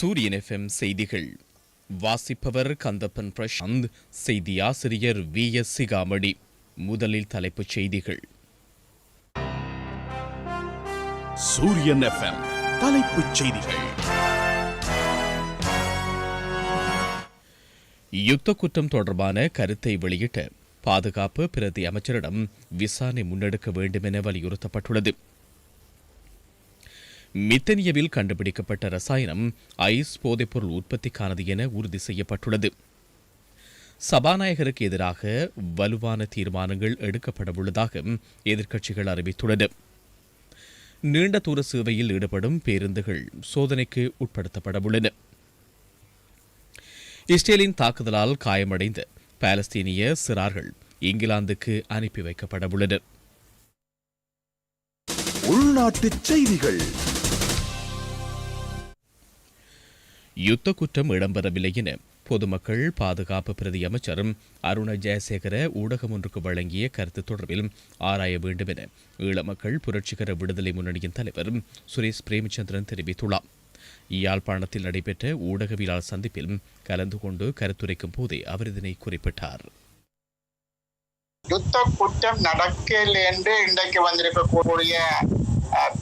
சூரியன் எஃப்எம் செய்திகள். வாசிப்பவர் கந்தப்பன் பிரசாந்த் செய்தி ஆசிரியர் வி. எஸ். சிகாமணி. முதலில் தலைப்புச் செய்திகள். சூரியன் எஃப்எம் தலைப்புச் செய்திகள். யுத்த குற்றம் தொடர்பான கருத்தை வெளியிட்ட பாதுகாப்பு பிரதி அமைச்சரிடம் விசாரணை முன்னெடுக்க வேண்டும் என வலியுறுத்தப்பட்டுள்ளது. மித்தனியவில் கண்டுபிடிக்கப்பட்ட ரசாயனம் ஐஸ் போதைப்பொருள் உற்பத்திக்கானது என உறுதி செய்யப்பட்டுள்ளது. சபாநாயகருக்கு எதிராக வலுவான தீர்மானங்கள் எடுக்கப்படவுள்ளதாக எதிர்க்கட்சிகள் அறிவித்துள்ளன நீண்ட தூர சேவையில் ஈடுபடும் பேருந்துகள் சோதனைக்கு உட்படுத்தப்படவுள்ளன இஸ்ரேலின் தாக்குதலால் காயமடைந்த பாலஸ்தீனிய சிறார்கள் இங்கிலாந்துக்கு அனுப்பி வைக்கப்படவுள்ளனர் உள்நாட்டுச் செய்திகள். யுத்த குற்றம் இடம்பெறவில்லை என பொதுமக்கள் பாதுகாப்பு பிரதி அமைச்சர் அருண ஜெயசேகர ஊடகம் ஒன்றுக்கு வழங்கிய கருத்து தொடர்பில் ஆராய வேண்டும் என ஈழ மக்கள் புரட்சிகர விடுதலை முன்னணியின் தலைவர் சுரேஷ் பிரேமச்சந்திரன் தெரிவித்துள்ளார். யாழ்ப்பாணத்தில் நடைபெற்ற ஊடகவியலாளர் சந்திப்பில் கலந்து கொண்டு கருத்துரைக்கும் போதே அவர் இதனை குறிப்பிட்டார். யுத்த குற்றம் நடக்கல என்று இன்றைக்கு வந்திருக்கக்கூடிய அஹ்,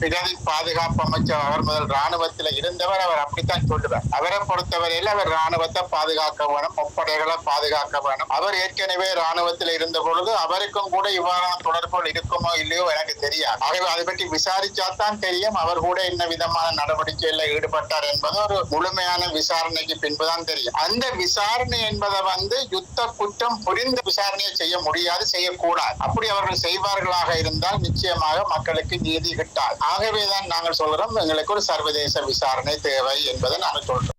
பாதுகாப்பு அமைச்சர் அவர் முதல் ராணுவத்தில் இருந்தவர் அவர் அப்படித்தான் சொல்லுவார். அவரை பொறுத்தவரையில் அவர் ராணுவத்தை பாதுகாக்க வேணும் முப்படைகளை பாதுகாக்க வேணும். அவர் ஏற்கனவே ராணுவத்தில் இருந்த பொழுது அவருக்கும் கூட இவ்வாறான தொடர்புகள் இருக்குமோ இல்லையோ எனக்கு தெரியாது. ஆகவே அதை பற்றி விசாரிச்சா தான் தெரியும். அவர் கூட என்ன விதமான நடவடிக்கையில் ஈடுபட்டார் என்பது ஒரு முழுமையான விசாரணைக்கு பின்புதான் தெரியும். அந்த விசாரணை என்பதை வந்து யுத்த குற்றம் புரிந்த விசாரணையை செய்ய முடியாது செய்யக்கூடாது. அப்படி அவர்கள் செய்வார்களாக இருந்தால் நிச்சயமாக மக்களுக்கு நீதி விட்டால். ஆகவேதான் நாங்கள் சொல்கிறோம் எங்களுக்கு ஒரு சர்வதேச விசாரணை தேவை என்பதை நாங்கள் சொல்றோம்.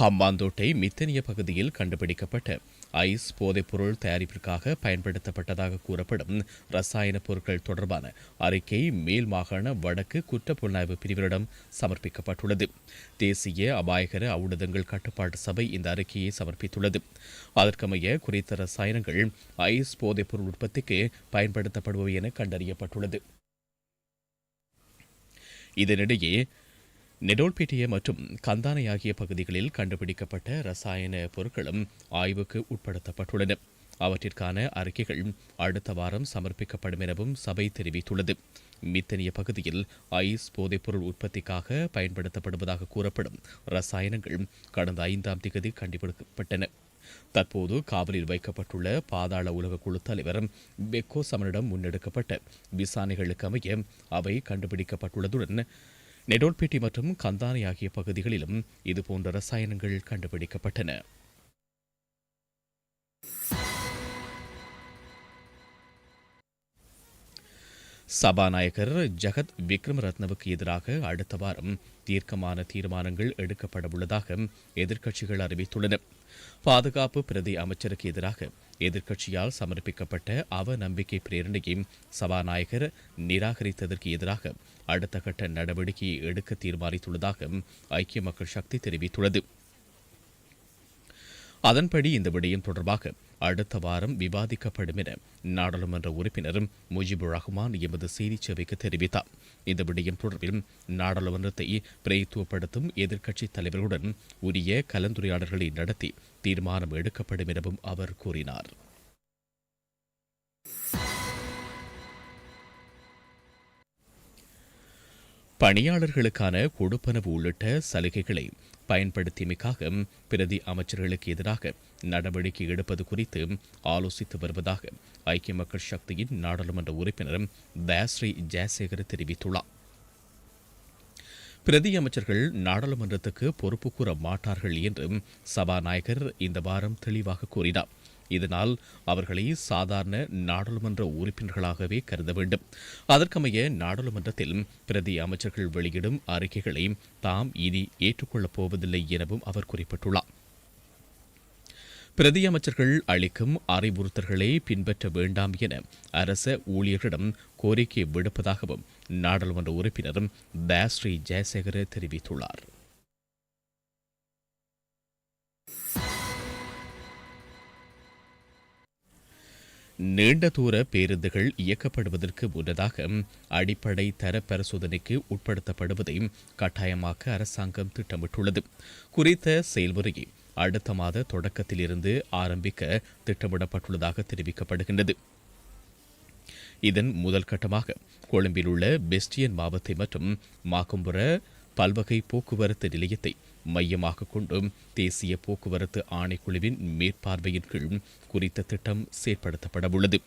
ஹம்பாந்தோட்டை மித்தனிய பகுதியில் கண்டுபிடிக்கப்பட்ட ஐஸ் போதைப்பொருள் தயாரிப்பிற்காக பயன்படுத்தப்பட்டதாக கூறப்படும் ரசாயன பொருட்கள் தொடர்பான அறிக்கை மேல் மாகாண வடக்கு குற்ற புலனாய்வு பிரிவினரிடம் சமர்ப்பிக்கப்பட்டுள்ளது. தேசிய அபாயகர அவுடுதங்கள் கட்டுப்பாட்டு சபை இந்த அறிக்கையை சமர்ப்பித்துள்ளது. அதற்கமைய குறித்த ரசாயனங்கள் ஐஸ் போதைப்பொருள் உற்பத்திக்கு பயன்படுத்தப்படுபவை என கண்டறியப்பட்டுள்ளது. இதனிடையே நெடோல்பிட்டிய மற்றும் கந்தானை ஆகிய பகுதிகளில் கண்டுபிடிக்கப்பட்ட ரசாயன பொருட்களும் ஆய்வுக்கு உட்படுத்தப்பட்டுள்ளன. அவற்றிற்கான அறிக்கைகள் அடுத்த வாரம் சமர்ப்பிக்கப்படும் எனவும் சபை தெரிவித்துள்ளது. மித்தனிய பகுதியில் ஐஸ் போதைப்பொருள் உற்பத்திக்காக பயன்படுத்தப்படுவதாக கூறப்படும் ரசாயனங்கள் கடந்த ஐந்தாம் திகதி கண்டுபிடிக்கப்பட்டன. தற்போது காவலில் வைக்கப்பட்டுள்ள பாதாள உலக குழு தலைவர் பெக்கோ சமனிடம் முன்னெடுக்கப்பட்ட விசாரணைகளுக்கு அமைய அவை கண்டுபிடிக்கப்பட்டுள்ளதுடன் நெடோல்பேட்டி மற்றும் கந்தானை ஆகிய பகுதிகளிலும் இதுபோன்ற ரசாயனங்கள் கண்டுபிடிக்கப்பட்டன. சபாநாயகர் ஜெகத் விக்ரமரத்னவுக்கு எதிராக அடுத்த வாரம் தீர்க்கமான தீர்மானங்கள் எடுக்கப்பட உள்ளதாக எதிர்க்கட்சிகள் அறிவித்துள்ளன. பாதுகாப்பு பிரதி அமைச்சருக்கு எதிராக எதிர்க்கட்சியால் சமர்ப்பிக்கப்பட்ட அவ நம்பிக்கை பிரேரணையை சபாநாயகர் நிராகரித்ததற்கு எதிராக அடுத்த கட்ட நடவடிக்கையை எடுக்க தீர்மானித்துள்ளதாக ஐக்கிய மக்கள் சக்தி தெரிவித்துள்ளது. அதன்படி இந்த விடயம் தொடர்பாக அடுத்த வாரம் விவாதிக்கப்படும் என நாடாளுமன்ற உறுப்பினர் முஜிபுர் ரஹ்மான் எமது செய்தி சேவைக்கு தெரிவித்தார். இந்த விடயம் தொடர்பில் நாடாளுமன்றத்தை பிரதித்துவப்படுத்தும் எதிர்க்கட்சித் தலைவர்களுடன் உரிய கலந்துரையாடல்களை நடத்தி தீர்மானம் எடுக்கப்படும் எனவும் அவர் கூறினார். பணியாளர்களுக்கான கொடுப்பனவு உள்ளிட்ட சலுகைகளை பயன்படுத்தியமைக்காக பிரதி அமைச்சர்களுக்கு எதிராக நடவடிக்கை எடுப்பது குறித்து ஆலோசித்து வருவதாக ஐக்கிய மக்கள் சக்தியின் நாடாளுமன்ற உறுப்பினர் தயாஸ்ரீ ஜெயசேகர் தெரிவித்துள்ளார். பிரதி அமைச்சர்கள் நாடாளுமன்றத்துக்கு பொறுப்பு கூற மாட்டார்கள் என்றும் சபாநாயகர் இந்த வாரம் தெளிவாக கூறினார். இதனால் அவர்களை சாதாரண நாடாளுமன்ற உறுப்பினர்களாகவே கருத வேண்டும். அதற்கமைய நாடாளுமன்றத்தில் பிரதி அமைச்சர்கள் வெளியிடும் அறிக்கைகளை தாம் இனி ஏற்றுக்கொள்ளப் போவதில்லை எனவும் அவர் குறிப்பிட்டுள்ளார். பிரதியமைச்சர்கள் அளிக்கும் அறிவுறுத்தல்களை பின்பற்ற வேண்டாம் என அரச ஊழியர்களிடம் கோரிக்கை விடுப்பதாகவும் நாடாளுமன்ற உறுப்பினர் தயாஸ்ரீ ஜெயசேகர தெரிவித்துள்ளார். நீண்ட தூர பேருந்துகள் இயக்கப்படுவதற்கு முன்னதாக அடிப்படை தர பரிசோதனைக்கு உட்படுத்தப்படுவதை கட்டாயமாக்க அரசாங்கம் திட்டமிட்டுள்ளது. குறித்த செயல்முறையை அடுத்த மாத தொடக்கத்திலிருந்து ஆரம்பிக்க திட்டமிடப்பட்டுள்ளதாக தெரிவிக்கப்படுகின்றது. இதன் முதல் கட்டமாக கொழும்பில் உள்ள பெஸ்டியன் மாவத்தை மற்றும் மாக்கும்புற பல்வகை போக்குவரத்து நிலையத்தை மையமாக கொண்டும் தேசிய போக்குவரத்து ஆணைக்குழுவின் மேற்பார்வையின் கீழ் குறித்த திட்டம் செயற்படுத்தப்பட உள்ளது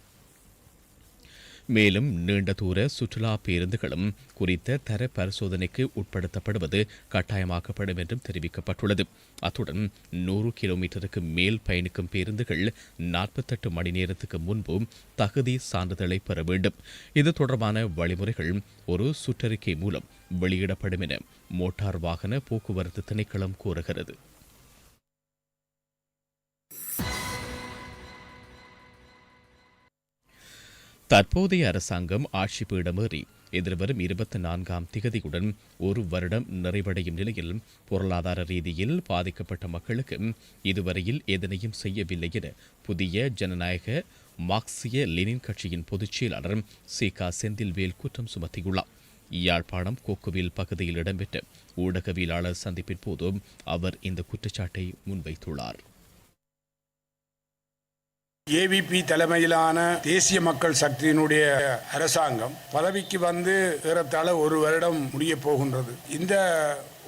மேலும் நீண்ட தூர சுற்றுலா பேருந்துகளும் குறித்த தர பரிசோதனைக்கு உட்படுத்தப்படுவது கட்டாயமாக்கப்படும் என்றும் தெரிவிக்கப்பட்டுள்ளது. அத்துடன் நூறு கிலோமீட்டருக்கு மேல் பயணிக்கும் பேருந்துகள் நாற்பத்தெட்டு மணி நேரத்துக்கு முன்பு தகுதி சான்றிதழை பெற வேண்டும். இது தொடர்பான வழிமுறைகள் ஒரு சுற்றறிக்கை மூலம் வெளியிடப்படும் என மோட்டார் வாகன போக்குவரத்து திணைக்களம் கூறுகிறது. தற்போதைய அரசாங்கம் ஆட்சி பீடமேறி எதிர்வரும் இருபத்தி நான்காம் திகதியுடன் ஒரு வருடம் நிறைவடையும் நிலையில் பொருளாதார ரீதியில் பாதிக்கப்பட்ட மக்களுக்கு இதுவரையில் எதனையும் செய்யவில்லை என புதிய ஜனநாயக மார்க்சிய லெனின் கட்சியின் பொதுச் செயலாளர் சி கா செந்தில்வேல் குற்றம் சுமத்தியுள்ளார். யாழ்ப்பாணம் கொக்குவில் பகுதியில் இடம்பெற்ற ஊடகவியலாளர் சந்திப்பின் போதும் அவர் இந்த குற்றச்சாட்டை முன்வைத்துள்ளார். ஏவிபி தலைமையிலான தேசிய மக்கள் சக்தியினுடைய அரசாங்கம் பதவிக்கு வந்து ஏறத்தாழ ஒரு வருடம் முடிய போகின்றது. இந்த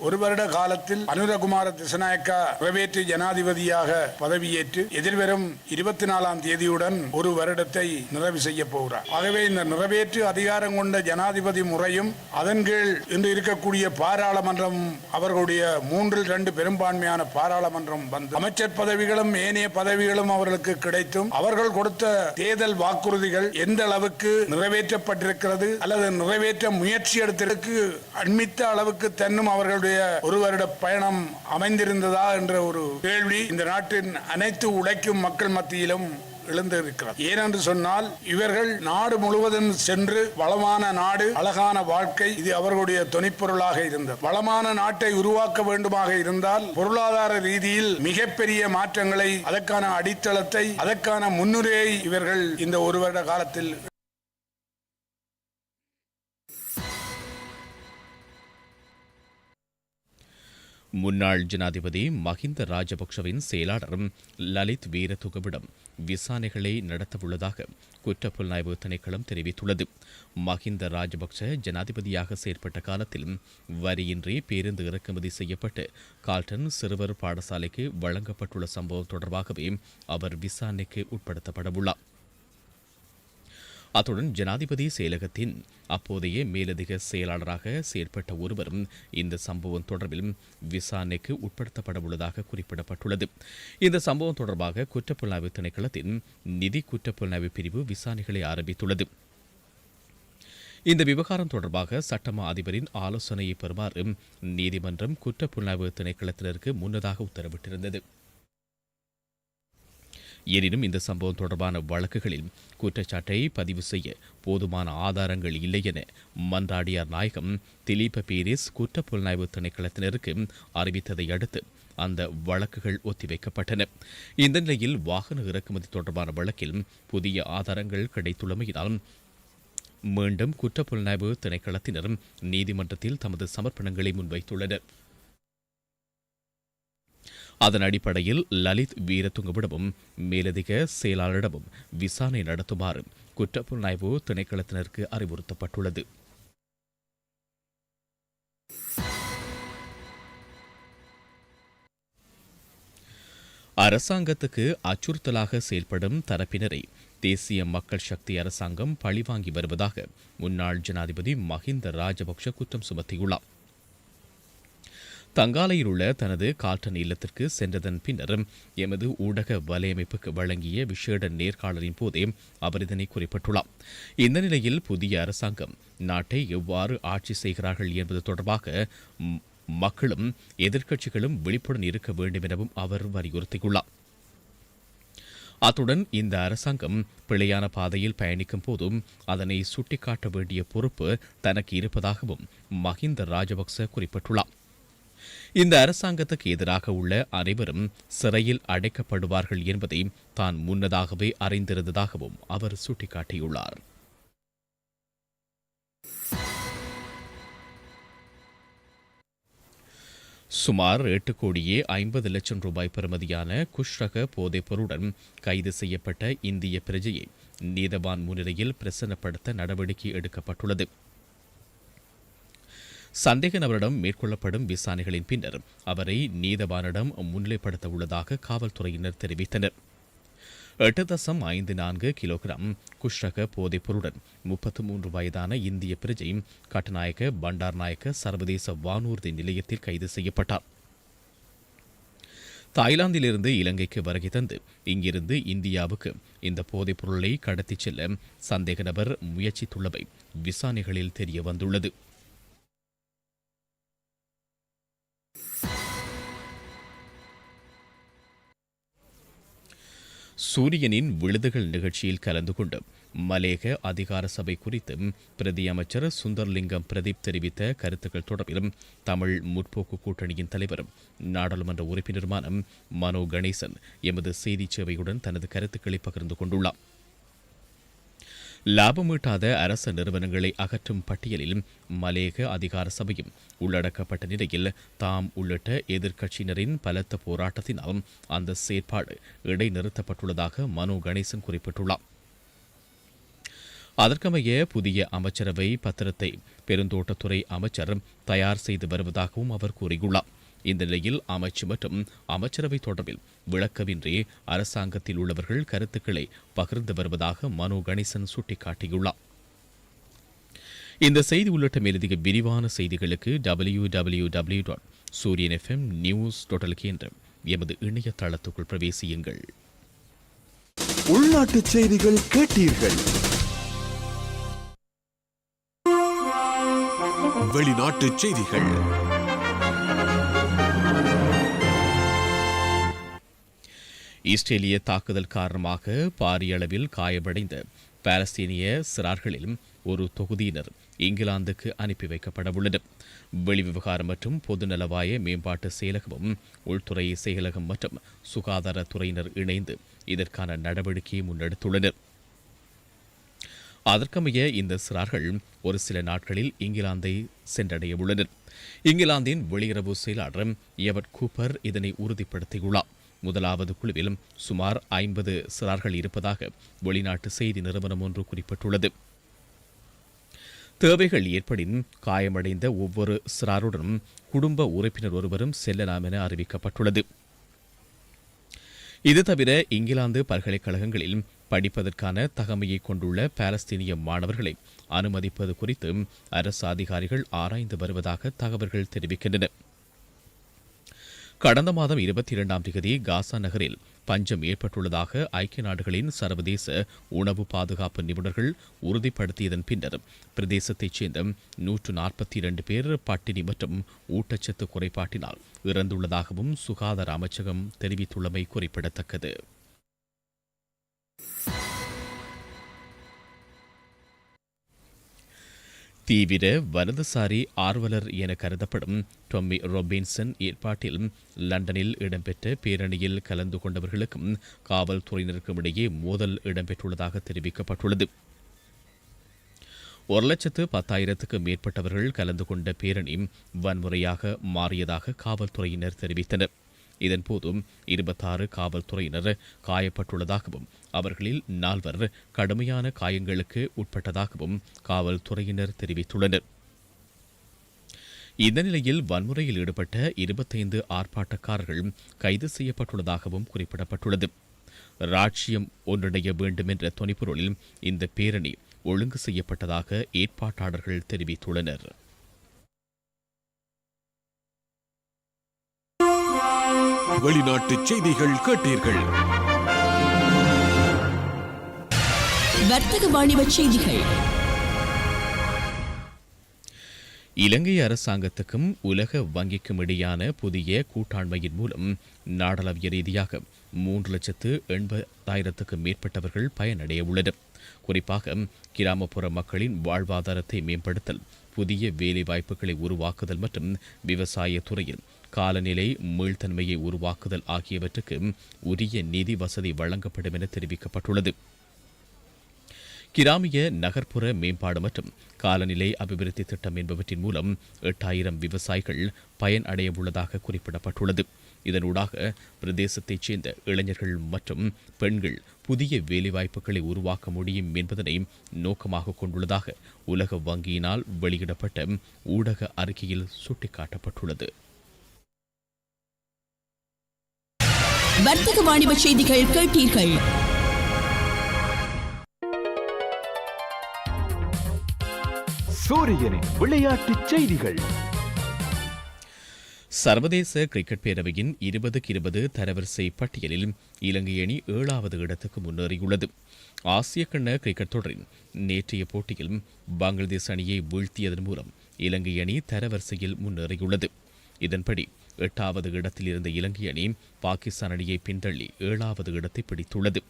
ஒரு வருட காலத்தில் அனுரகுமார திசநாயக்கா நிறைவேற்று ஜனாதிபதியாக பதவியேற்று எதிர்வரும் இருபத்தி நாலாம் தேதியுடன் ஒரு வருடத்தை நிறைவு செய்ய போகிறார். ஆகவே இந்த நிறைவேற்று அதிகாரம் கொண்ட ஜனாதிபதி முறையும் அதன் கீழ் இன்று இருக்கக்கூடிய பாராளுமன்றம் அவர்களுடைய மூன்றில் ரெண்டு பெரும்பான்மையான பாராளுமன்றம் வந்து அமைச்சர் பதவிகளும் ஏனைய பதவிகளும் அவர்களுக்கு கிடைத்தும் அவர்கள் கொடுத்த தேர்தல் வாக்குறுதிகள் எந்த அளவுக்கு நிறைவேற்றப்பட்டிருக்கிறது அல்லது நிறைவேற்ற முயற்சி எடுத்திருக்கு அண்மித்த அளவுக்கு தன்னும் அவர்களுடைய ஒரு வருட பயணம் அமைந்திருந்ததா என்ற ஒரு கேள்வி இந்த நாட்டின் அனைத்து உழைக்கும் மக்கள் மத்தியிலும் எழுந்திருக்கிறது. ஏனென்று சொன்னால் இவர்கள் நாடு முழுவதும் சென்று வளமான நாடு அழகான வாழ்க்கை இது அவர்களுடைய துணைப்பொருளாக இருந்தது. வளமான நாட்டை உருவாக்க வேண்டுமாக இருந்தால் பொருளாதார ரீதியில் மிகப்பெரிய மாற்றங்களை அதற்கான அடித்தளத்தை அதற்கான முன்னுரையை இவர்கள் இந்த ஒரு வருட காலத்தில் முன்னாள் ஜனாதிபதி மஹிந்த ராஜபக்ஷவின் செயலாளர் லலித் வீரதுகவிடம் விசாரணைகளை நடத்தவுள்ளதாக குற்றப்புலனாய்வு திணைக்களம் தெரிவித்துள்ளது. மஹிந்த ராஜபக்ஷ ஜனாதிபதியாக செயற்பட்ட காலத்தில் வரியின்றி பேருந்து இறக்குமதி செய்யப்பட்டு கால்டன் சிறுவர் பாடசாலைக்கு வழங்கப்பட்டுள்ள சம்பவம் தொடர்பாகவே அவர் விசாரணைக்கு உட்படுத்தப்படவுள்ளார். அத்துடன் ஜனாதிபதி செயலகத்தின் அப்போதைய மேலதிக செயலாளராக செயற்பட்ட ஒருவரும் இந்த சம்பவம் தொடர்பில் விசாரணைக்கு உட்படுத்தப்படவுள்ளதாக குறிப்பிடப்பட்டுள்ளது. இந்த சம்பவம் தொடர்பாக குற்றப்புலனாய்வு திணைக்களத்தின் நிதி குற்றப்புலனாய்வு பிரிவு விசாரணைகளை ஆரம்பித்துள்ளது. இந்த விவகாரம் தொடர்பாக சட்டமா அதிபரின் ஆலோசனையை பெறுமாறு நீதிமன்றம் குற்றப்புலனாய்வு திணைக்களத்தினருக்கு முன்னதாக உத்தரவிட்டிருந்தது. எனினும் இந்த சம்பவம் தொடர்பான வழக்குகளில் குற்றச்சாட்டை பதிவு செய்ய போதுமான ஆதாரங்கள் இல்லை என மன்றாடியார் நாயகம் திலீப பீரிஸ் குற்ற புலனாய்வு திணைக்களத்தினருக்கு அறிவித்ததை அடுத்து அந்த வழக்குகள் ஒத்திவைக்கப்பட்டன. இந்த நிலையில் வாகன இறக்குமதி தொடர்பான வழக்கில் புதிய ஆதாரங்கள் கிடைத்துள்ளமையினால் மீண்டும் குற்ற புலனாய்வு திணைக்களத்தினர் நீதிமன்றத்தில் தமது சமர்ப்பணங்களை முன்வைத்துள்ளனர். அதன் அடிப்படையில் லலித் வீரத்துங்கவிடமும் மேலதிக செயலாளரிடமும் விசாரணை நடத்துமாறு குற்றப்புலனாய்வு திணைக்களத்தினருக்கு அறிவுறுத்தப்பட்டுள்ளது. அரசாங்கத்துக்கு அச்சுறுத்தலாக செயல்படும் தரப்பினரை தேசிய மக்கள் சக்தி அரசாங்கம் பழிவாங்கி வருவதாக முன்னாள் ஜனாதிபதி மஹிந்த ராஜபக்ஷ குற்றம் சுமத்தியுள்ளார். தங்காலையில் உள்ள தனது கால்டன் இல்லத்திற்கு சென்றதன் பின்னர் எமது ஊடக வலையமைப்புக்கு வழங்கிய விசேட நேர்காணலின் போதே அவர் இதனை குறிப்பிட்டுள்ளார். இந்த நிலையில் புதிய அரசாங்கம் நாட்டை எவ்வாறு ஆட்சி செய்கிறார்கள் என்பது தொடர்பாக மக்களும் எதிர்க்கட்சிகளும் விழிப்புடன் இருக்க வேண்டும் எனவும் அவர் வலியுறுத்தியுள்ளார். அத்துடன் இந்த அரசாங்கம் பிழையான பாதையில் பயணிக்கும் போதும் அதனை சுட்டிக்காட்ட வேண்டிய பொறுப்பு தனக்கு இருப்பதாகவும் மஹிந்த ராஜபக்ச குறிப்பிட்டுள்ளார். இந்த அரசாங்கத்துக்கு எதிராக உள்ள அனைவரும் சிறையில் அடைக்கப்படுவார்கள் என்பதை தான் முன்னதாகவே அறிந்திருந்ததாகவும் அவர் சுட்டிக்காட்டியுள்ளார். சுமார் எட்டு கோடியே ஐம்பது லட்சம் ரூபாய் பெறுமதியான குஷ்ரக போதைப்பொருடன் கைது செய்யப்பட்ட இந்திய பிரஜையை நீதவான் முன்னிலையில் பிரசன்னப்படுத்த நடவடிக்கை எடுக்கப்பட்டுள்ளது. சந்தேக நபரிடம் மேற்கொள்ளப்படும் விசாரணைகளின் பின்னர் அவரை நீதவானிடம் முன்னிலைப்படுத்த உள்ளதாக காவல்துறையினர் தெரிவித்தனர். எட்டு தசம் ஐந்து நான்கு கிலோகிராம் குஷ்ரக போதைப்பொருளுடன் முப்பத்து மூன்று வயதான இந்திய பிரஜை கட்டநாயக்க பண்டார் நாயக்க சர்வதேச வானூர்தி நிலையத்தில் கைது செய்யப்பட்டார். தாய்லாந்திலிருந்து இலங்கைக்கு வருகை தந்து இங்கிருந்து இந்தியாவுக்கு இந்த போதைப் பொருளை கடத்திச் செல்ல சந்தேக நபர் முயற்சித்துள்ளவை விசாரணைகளில் தெரிய வந்துள்ளது சூரியனின் விழுதுகள் நிகழ்ச்சியில் கலந்து கொண்டு மலேக அதிகார சபை குறித்தும் பிரதி அமைச்சர் சுந்தர்லிங்கம் பிரதீப் தெரிவித்த கருத்துக்கள் தொடர்பிலும் தமிழ் முற்போக்கு கூட்டணியின் தலைவரும் நாடாளுமன்ற உறுப்பினருமான மனோ கணேசன் எமது செய்தி சேவையுடன் தனது கருத்துக்களை பகிர்ந்து கொண்டுள்ளார். லாபமீட்டாத அரச நிறுவனங்களை அகற்றும் பட்டியலில் மலேக அதிகார சபையும் உள்ளடக்கப்பட்ட நிலையில் தாம் உள்ளிட்ட எதிர்க்கட்சியினரின் பலத்த போராட்டத்தினால் அந்த செயற்பாடு இடைநிறுத்தப்பட்டுள்ளதாக மனோ கணேசன் குறிப்பிட்டுள்ளார். அதற்கமைய புதிய அமைச்சரவை பத்திரத்தை பெருந்தோட்டத்துறை அமைச்சர் தயார் செய்து வருவதாகவும் அவர் கூறியுள்ளார். இந்த நிலையில் அமைச்சு மற்றும் அமைச்சரவை தொடர்பில் விளக்கவின்றி அரசாங்கத்தில் உள்ளவர்கள் கருத்துக்களை பகிர்ந்து வருவதாக மனோ கணேசன் சுட்டிக்காட்டியுள்ளார். இந்த செய்தி உள்ளிட்ட மேலதிக விரிவான செய்திகளுக்கு W W W dot Sooriyan FM news டோட்டலுக்கு என்ற எமது இணையதளத்துக்குள் பிரவேசியுங்கள். உள்நாட்டுச் செய்திகள் கேட்டீர்கள். வெளிநாட்டுச் செய்திகள். இஸ்ரேலிய தாக்குதல் காரணமாக பாரிய அளவில் காயமடைந்த பாலஸ்தீனிய சிறார்களில் ஒரு தொகுதியினர் இங்கிலாந்துக்கு அனுப்பி வைக்கப்படவுள்ளனர் வெளிவிவகாரம் மற்றும் பொதுநலவாய மேம்பாட்டு செயலகமும் உள்துறை செயலகம் மற்றும் சுகாதாரத்துறையினர் இணைந்து இதற்கான நடவடிக்கையை முன்னெடுத்துள்ளனர். அதற்கமைய இந்த சிறார்கள் ஒரு சில நாட்களில் இங்கிலாந்தை சென்றடைய உள்ளனர். இங்கிலாந்தின் வெளியுறவு செயலாளர் எவர்ட் கூப்பர் இதனை உறுதிப்படுத்தியுள்ளார். முதலாவது குழுவிலும் சுமார் ஐம்பது சிறார்கள் இருப்பதாக வெளிநாட்டு செய்தி நிறுவனம் ஒன்று குறிப்பிட்டுள்ளது. தேவைகள் ஏற்படின் காயமடைந்த ஒவ்வொரு சிறாருடனும் குடும்ப உறுப்பினர் ஒருவரும் செல்லலாம் என அறிவிக்கப்பட்டுள்ளது. இது தவிர இங்கிலாந்து பல்கலைக்கழகங்களில் படிப்பதற்கான தகமையை கொண்டுள்ள பாலஸ்தீனிய மாணவர்களை அனுமதிப்பது குறித்து அரசு அதிகாரிகள் ஆராய்ந்து வருவதாக தகவல்கள் தெரிவிக்கின்றன. கடந்த மாதம் இருபத்தி இரண்டாம் தேதி காசா நகரில் பஞ்சம் ஏற்பட்டுள்ளதாக ஐக்கிய நாடுகளின் சர்வதேச உணவு பாதுகாப்பு நிபுணர்கள் உறுதிப்படுத்தியதன் பின்னர் பிரதேசத்தைச் சேர்ந்த நூற்று நாற்பத்தி இரண்டு பேர் பட்டினி மற்றும் ஊட்டச்சத்து குறைபாட்டினால் இறந்துள்ளதாகவும் சுகாதார அமைச்சகம் தெரிவித்துள்ளமை குறிப்பிடத்தக்கது. தீவிர வலதுசாரி ஆர்வலர் என கருதப்படும் டொம்மி ரொபின்சன் ஏற்பாட்டில் லண்டனில் இடம்பெற்ற பேரணியில் கலந்து கொண்டவர்களுக்கும் காவல்துறையினருக்கும் இடையே மோதல் இடம்பெற்றுள்ளதாக தெரிவிக்கப்பட்டுள்ளது. ஒரு லட்சத்து பத்தாயிரத்துக்கு மேற்பட்டவர்கள் கலந்து கொண்ட பேரணி வன்முறையாக மாறியதாக காவல்துறையினர் தெரிவித்தனர். இதன்போதும் இருபத்தாறு காவல்துறையினர் காயப்பட்டுள்ளதாகவும் அவர்களில் நால்வர் கடுமையான காயங்களுக்கு உட்பட்டதாகவும் காவல்துறையினர் தெரிவித்துள்ளனர். இந்த நிலையில் வன்முறையில் ஈடுபட்ட இருபத்தைந்து ஆர்ப்பாட்டக்காரர்கள் கைது செய்யப்பட்டுள்ளதாகவும் குறிப்பிடப்பட்டுள்ளது. ராட்சியம் ஒன்றிணைய வேண்டும் என்ற துணிப்பொருளில் இந்த பேரணி ஒழுங்கு செய்யப்பட்டதாக ஏற்பாட்டாளர்கள் தெரிவித்துள்ளனர். வெளிநாட்டு செய்திகள் கேட்டீர்கள். வர்த்தக வாணிப செய்திகள். இலங்கை அரசாங்கத்துக்கும் உலக வங்கிக்கும் இடையான புதிய கூட்டாண்மையின் மூலம் நாடளாவிய ரீதியாக மூன்று லட்சத்து எண்பதாயிரத்துக்கும் மேற்பட்டவர்கள் பயனடைய உள்ளனர். குறிப்பாக கிராமப்புற மக்களின் வாழ்வாதாரத்தை மேம்படுத்தல் புதிய வேலை வாய்ப்புகளை உருவாக்குதல் மற்றும் விவசாய துறையில் காலநிலை மீள்தன்மையை உருவாக்குதல் ஆகியவற்றுக்கு உரிய நிதி வசதி வழங்கப்படும் என தெரிவிக்கப்பட்டுள்ளது. கிராமிய நகர்ப்புற மேம்பாடு மற்றும் காலநிலை அபிவிருத்தி திட்டம் என்பவற்றின் மூலம் எட்டாயிரம் விவசாயிகள் பயன் அடைய உள்ளதாக குறிப்பிடப்பட்டுள்ளது. இதனூடாக பிரதேசத்தைச் சேர்ந்த இளைஞர்கள் மற்றும் பெண்கள் புதிய வேலைவாய்ப்புகளை உருவாக்க முடியும் என்பதனை நோக்கமாக கொண்டுள்ளதாக உலக வங்கியினால் வெளியிடப்பட்ட ஊடக அறிக்கையில் சுட்டிக்காட்டப்பட்டுள்ளது. வர்த்தக வாணிப செய்திகள் கேட்டீர்கள். சூரியனின் விளையாட்டுச் செய்திகள். சர்வதேச கிரிக்கெட் பேரவையின் இருபதுக்கு இருபது தரவரிசை பட்டியலில் இலங்கை அணி ஏழாவது இடத்துக்கு முன்னேறியுள்ளது. ஆசிய கண்ண கிரிக்கெட் தொடரின் நேற்றைய போட்டியில் பங்களாதேஷ் அணியை வீழ்த்தியதன் மூலம் இலங்கை அணி தரவரிசையில் முன்னேறியுள்ளது. இதன்படி எட்டாவது இடத்தில் இருந்த இலங்கை அணி பாகிஸ்தான் அணியை பின்தள்ளி ஏழாவது இடத்தை பிடித்துள்ளது.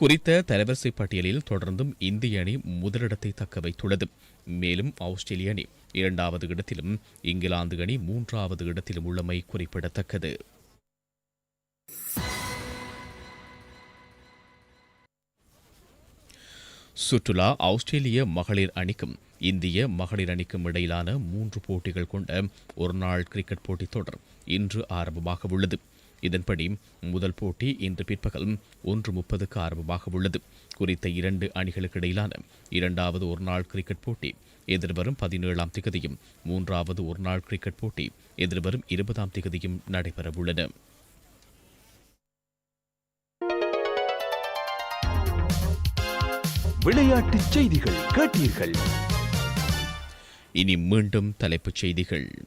குறித்த தரவரிசை பட்டியலில் தொடர்ந்தும் இந்திய அணி முதலிடத்தை தக்க வைத்துள்ளது. மேலும் ஆஸ்திரேலிய அணி இரண்டாவது இடத்திலும் இங்கிலாந்து அணி மூன்றாவது இடத்திலும் உள்ளமை குறிப்பிடத்தக்கது. சுற்றுலா ஆஸ்திரேலிய மகளிர் அணிக்கும் இந்திய மகளிர் அணிக்கும் இடையிலான மூன்று போட்டிகள் கொண்ட ஒருநாள் கிரிக்கெட் போட்டித் தொடர் இன்று ஆரம்பமாக உள்ளது இதன்படி முதல் போட்டி இன்று பிற்பகல் ஒன்று முப்பதுக்கு ஆரம்பமாக உள்ளது. குறித்த இரண்டு அணிகளுக்கு இடையிலான இரண்டாவது ஒருநாள் கிரிக்கெட் போட்டி எதிர்வரும் பதினேழாம் திகதியும் மூன்றாவது ஒருநாள் கிரிக்கெட் போட்டி எதிர்வரும் இருபதாம் திகதியும் நடைபெறவுள்ளன. விளையாட்டுச் செய்திகள் கேட்டீர்கள். இனி மீண்டும் தலைப்புச் செய்திகள்.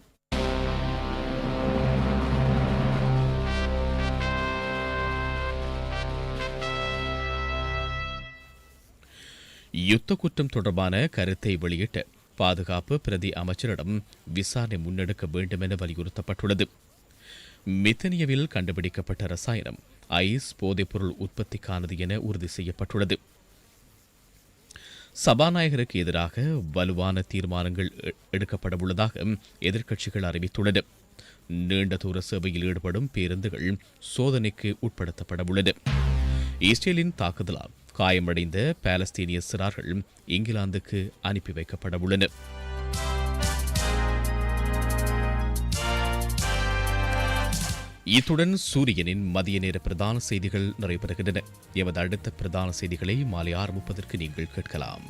யுத்த குற்றம் தொடர்பான கருத்தை வெளியிட்ட பாதுகாப்பு பிரதி அமைச்சரிடம் விசாரணை முன்னெடுக்க வேண்டும் என வலியுறுத்தப்பட்டுள்ளது. மித்தனியவில் கண்டுபிடிக்கப்பட்ட ரசாயனம் ஐஸ் போதைப்பொருள் உற்பத்திக்கானது என உறுதி செய்யப்பட்டுள்ளது. சபாநாயகருக்கு எதிராக வலுவான தீர்மானங்கள் எடுக்கப்படவுள்ளதாக எடுக்கப்பட உள்ளதாக எதிர்க்கட்சிகள் அறிவித்துள்ளது. நீண்ட தூர சேவையில் ஈடுபடும் பேருந்துகள் சோதனைக்கு உட்படுத்தப்பட உள்ளது. இஸ்ரேலின் தாக்குதலால் காயமடைந்த பாலஸ்தீனிய சிறார்கள் இங்கிலாந்துக்கு அனுப்பி வைக்கப்பட உள்ளனர் இத்துடன் சூரியனின் மதிய நேர பிரதான செய்திகள் நிறைவடைகின்றன. எமது அடுத்த பிரதான செய்திகளை மாலை ஆறு முப்பதற்கு நீங்கள் கேட்கலாம்.